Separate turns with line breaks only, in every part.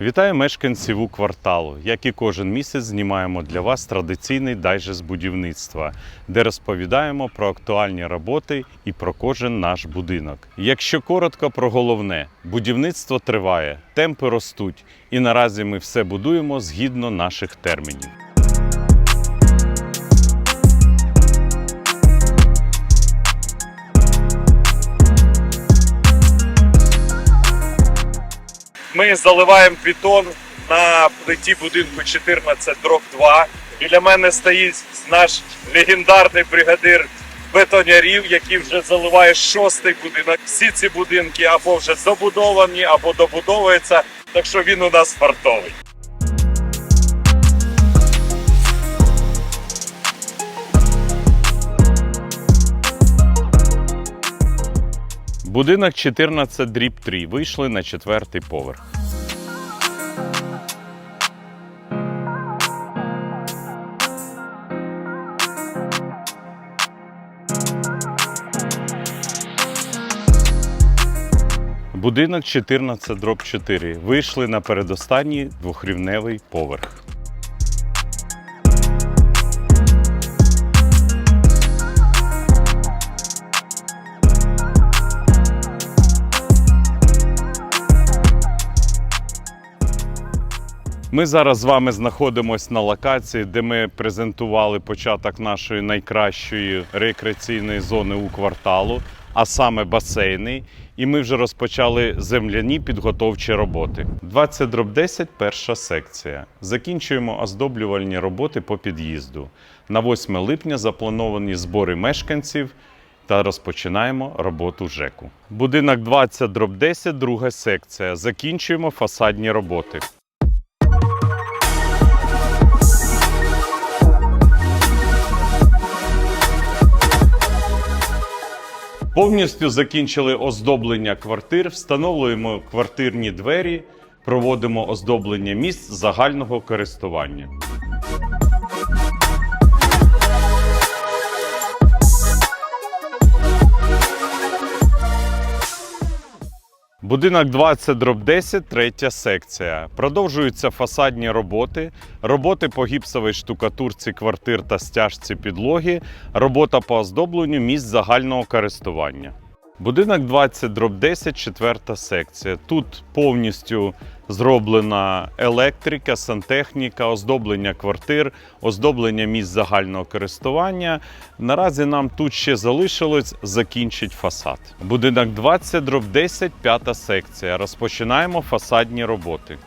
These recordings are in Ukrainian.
Вітаю мешканців у кварталу. Як і кожен місяць, знімаємо для вас традиційний дайже з будівництва, де розповідаємо про актуальні роботи і про кожен наш будинок. Якщо коротко про головне, будівництво триває, темпи ростуть, і наразі ми все будуємо згідно наших термінів. Ми заливаємо бетон на плиті будинку 14 дроб 2. Біля мене стоїть наш легендарний бригадир бетонярів, який вже заливає шостий будинок. Всі ці будинки або вже забудовані, або добудовуються. Так що він у нас фартовий. Будинок 14 дріб 3 вийшли на четвертий поверх. Будинок 14 дроб 4 вийшли на передостанній двохрівневий поверх. Ми зараз з вами знаходимося на локації, де ми презентували початок нашої найкращої рекреаційної зони у кварталу, а саме басейни. І ми вже розпочали земляні підготовчі роботи. 20 дроб 10 перша секція. Закінчуємо оздоблювальні роботи по під'їзду. На 8 липня заплановані збори мешканців та розпочинаємо роботу ЖЕКу. Будинок 20 дроб 10, друга секція. Закінчуємо фасадні роботи. Повністю закінчили оздоблення квартир, встановлюємо квартирні двері, проводимо оздоблення місць загального користування. Будинок 20 дроб 10, третя секція. Продовжуються фасадні роботи, роботи по гіпсовій штукатурці квартир та стяжці підлоги, робота по оздобленню місць загального користування. Будинок 20 дроб 10, четверта секція. Тут повністю зроблена електрика, сантехніка, оздоблення квартир, оздоблення місць загального користування. Наразі нам тут ще залишилось закінчити фасад. Будинок 20 дроб 10, п'ята секція. Розпочинаємо фасадні роботи.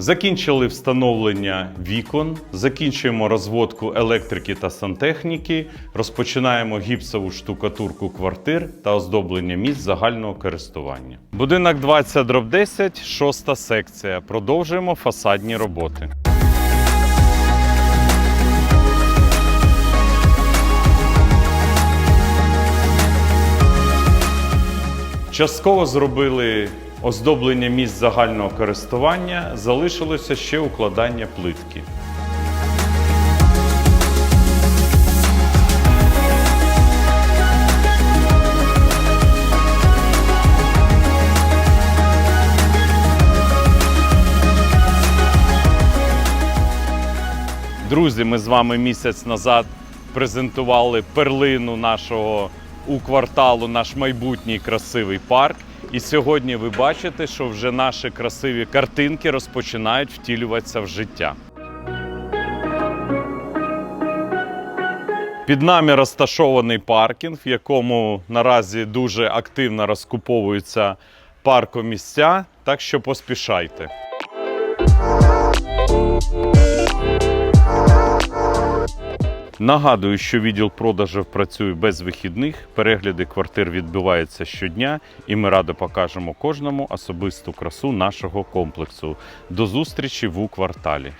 Закінчили встановлення вікон, закінчуємо розводку електрики та сантехніки, розпочинаємо гіпсову штукатурку квартир та оздоблення місць загального користування. Будинок 20 дроб 10, шоста секція. Продовжуємо фасадні роботи. Частково зробили оздоблення місць загального користування, залишилося ще укладання плитки. Друзі, ми з вами місяць назад презентували перлину нашого у кварталу, наш майбутній красивий парк. І сьогодні ви бачите, що вже наші красиві картинки розпочинають втілюватися в життя. Під нами розташований паркінг, в якому наразі дуже активно розкуповуються паркомісця, так що поспішайте. Нагадую, що відділ продажів працює без вихідних. Перегляди квартир відбуваються щодня, і ми радо покажемо кожному особисту красу нашого комплексу. До зустрічі в у кварталі.